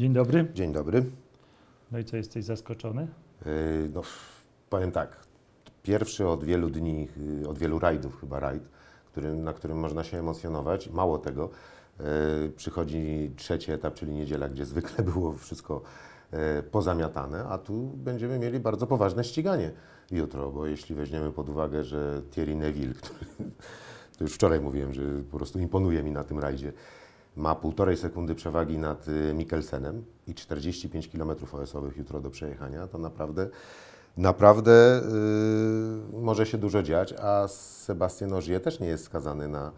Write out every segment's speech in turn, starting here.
Dzień dobry. Dzień dobry. No i co, jesteś zaskoczony? Yy, No, powiem tak, pierwszy od wielu dni, yy, od wielu rajdów chyba rajd, który, na którym można się emocjonować. Mało tego, yy, przychodzi trzeci etap, czyli niedziela, gdzie zwykle było wszystko yy, pozamiatane, a tu będziemy mieli bardzo poważne ściganie jutro, bo jeśli weźmiemy pod uwagę, że Thierry Neville, który, to już wczoraj mówiłem, że po prostu imponuje mi na tym rajdzie, ma półtorej sekundy przewagi nad y, Mikkelsenem i 45 km OS-owych jutro do przejechania, to naprawdę, naprawdę y, może się dużo dziać, a Sebastian Ogier też nie jest skazany na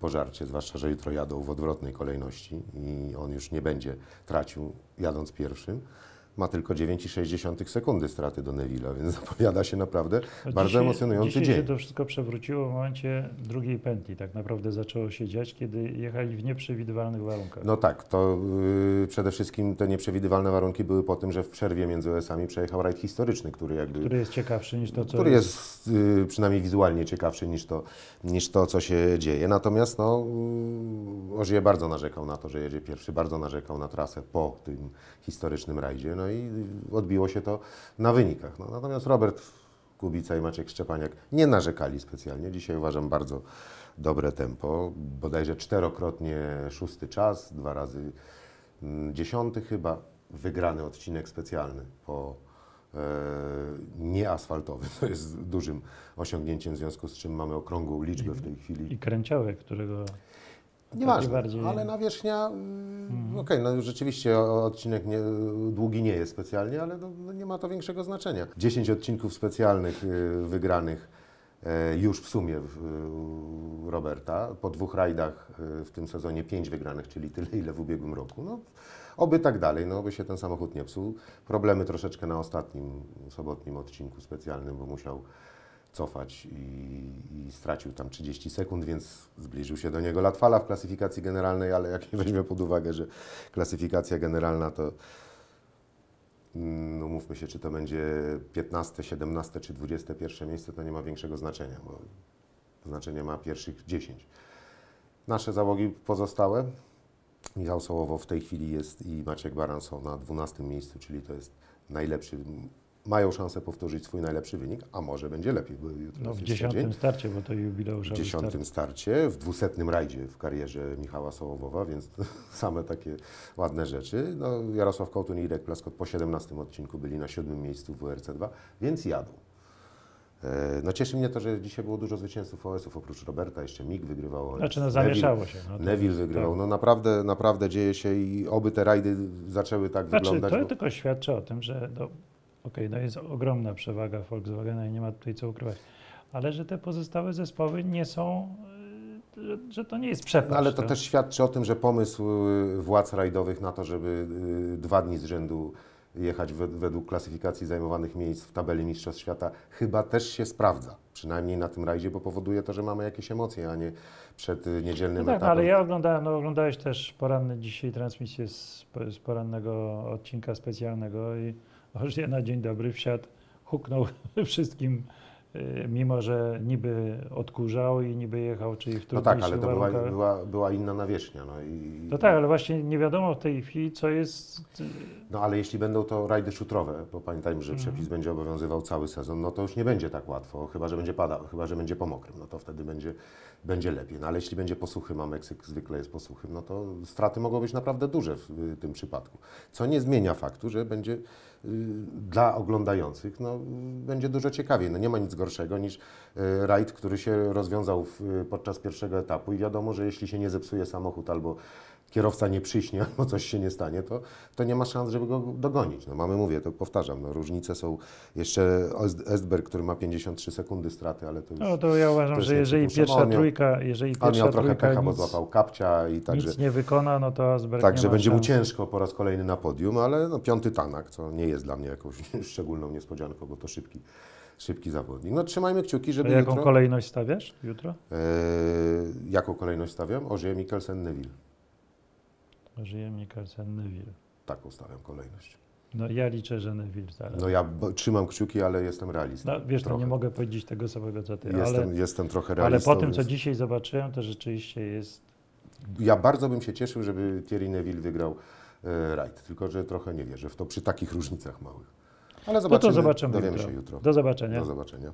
pożarcie, zwłaszcza, że jutro jadą w odwrotnej kolejności i on już nie będzie tracił jadąc pierwszym. Ma tylko 9,6 sekundy straty do Neville'a, więc zapowiada się naprawdę No bardzo dzisiaj, emocjonujący dzisiaj dzień. się to wszystko przewróciło w momencie drugiej pętli. Tak naprawdę zaczęło się dziać, kiedy jechali w nieprzewidywalnych warunkach. No tak, to y, przede wszystkim te nieprzewidywalne warunki były po tym, że w przerwie między OS-ami przejechał rajd historyczny, który jakby Który jest ciekawszy niż to, co który jest y, przynajmniej wizualnie ciekawszy niż to, niż to, co się dzieje. Natomiast no, y, Ogier bardzo narzekał na to, że jedzie pierwszy, bardzo narzekał na trasę po tym historycznym rajdzie, no i odbiło się to na wynikach. No, natomiast Robert Kubica i Maciek Szczepaniak nie narzekali specjalnie. Dzisiaj uważam bardzo dobre tempo, bodajże czterokrotnie szósty czas, dwa razy mm, dziesiąty chyba, wygrany odcinek specjalny po e, nieasfaltowy. To jest dużym osiągnięciem, w związku z czym mamy okrągłą liczbę w tej chwili. i kręciołek, którego Nieważne, ale nawierzchnia, mm, okej, no rzeczywiście odcinek nie, długi nie jest specjalnie, ale no, no nie ma to większego znaczenia. 10 odcinków specjalnych y, wygranych e, już w sumie Roberta, po dwóch rajdach y, w tym sezonie 5 wygranych, czyli tyle ile w ubiegłym roku. No, oby tak dalej, no by się ten samochód nie psuł. Problemy troszeczkę na ostatnim sobotnim odcinku specjalnym, bo musiał cofać i, i stracił tam 30 sekund, więc zbliżył się do niego Latwala w klasyfikacji generalnej, ale jak nie weźmie pod uwagę, że klasyfikacja generalna to mm, no mówmy się, czy to będzie 15, 17 czy 21 miejsce, to nie ma większego znaczenia, bo znaczenie ma pierwszych 10. Nasze załogi pozostałe, Michał Sołowo w tej chwili jest i Maciek Baran są na 12 miejscu, czyli to jest najlepszy, mają szansę powtórzyć swój najlepszy wynik, a może będzie lepiej, bo jutro no, w dziesiątym dzień. starcie, bo to jubileuszowy W dziesiątym starcie, w dwusetnym rajdzie w karierze Michała Sołowowa, więc same takie ładne rzeczy. No, Jarosław Kołtun i Irek Plaskot po 17 odcinku byli na siódmym miejscu w WRC2, więc jadą. E, No cieszy mnie to, że dzisiaj było dużo zwycięzców OS-ów, oprócz Roberta, jeszcze Mig wygrywał OS. Znaczy, no zamieszało się. No, Neville wygrywał. No naprawdę, naprawdę dzieje się i oby te rajdy zaczęły tak Znaczy, wyglądać. to bo- tylko świadczy o tym, że no, okej, no jest ogromna przewaga Volkswagena i nie ma tutaj co ukrywać, ale że te pozostałe zespoły nie są, y, że, że to nie jest przepaść. No, ale to no. też świadczy o tym, że pomysł y, władz rajdowych na to, żeby y, dwa dni z rzędu jechać wed- według klasyfikacji zajmowanych miejsc w tabeli Mistrzostw Świata chyba też się sprawdza. Przynajmniej na tym rajdzie, bo powoduje to, że mamy jakieś emocje, a nie przed y, No niedzielnym tak, etapem. ale ja oglądałem, no oglądałeś też poranny dzisiaj transmisję z, z porannego odcinka specjalnego i Ożie na dzień dobry wsiadł, huknął wszystkim, mimo że niby odkurzał i niby jechał, czyli w No tak, trudniejszych ale to była, była, była inna nawierzchnia. No, i, No tak, ale właśnie nie wiadomo w tej chwili, co jest. y, No ale jeśli będą to rajdy szutrowe, bo pamiętajmy, że Mhm. przepis będzie obowiązywał cały sezon, no to już nie będzie tak łatwo, chyba że będzie padał, chyba że będzie po mokrym, no to wtedy będzie, będzie lepiej. No ale jeśli będzie po suchym, a Meksyk zwykle jest po suchym, no to straty mogą być naprawdę duże w y, tym przypadku. Co nie zmienia faktu, że będzie y, dla oglądających, no, y, będzie dużo ciekawiej. No nie ma nic gorszego niż y, rajd, który się rozwiązał w, y, podczas pierwszego etapu i wiadomo, że jeśli się nie zepsuje samochód albo kierowca nie przyśnie albo coś się nie stanie, to, to nie ma szans, żeby go dogonić. No mamy, mówię, to powtarzam, no, różnice są jeszcze Est- Estberg, który ma 53 sekundy straty, ale to już... No to ja uważam, że jeżeli pierwsza On miał- trójka, jeżeli On pierwsza miał trochę trójka pecha, bo złapał kapcia i także... nic nie wykona, no to Asberg Także nie ma będzie mu szans. ciężko po raz kolejny na podium, ale no, piąty Tanak, co nie jest dla mnie jakąś szczególną niespodzianką, bo to szybki, szybki zawodnik. No trzymajmy kciuki, A żeby jaką jutro... kolejność stawiasz jutro? E, jaką kolejność stawiam? Ożyje Mikkelsen Neville. Żyje Mikkelsen, Neville. Taką stawiam kolejność. No ja liczę, że Neville zaraz. No ja trzymam kciuki, ale jestem realistą. No, wiesz, no trochę. nie mogę powiedzieć tego samego co ty, Jestem, ale, jestem trochę ale realistą. po tym, co więc- dzisiaj zobaczyłem, to rzeczywiście jest ja bardzo bym się cieszył, żeby Thierry Neville wygrał e, rajd, tylko że trochę nie wierzę w to przy takich różnicach małych. Ale No zobaczymy, to zobaczymy dowiemy jutro. się jutro. Do zobaczenia. Do zobaczenia.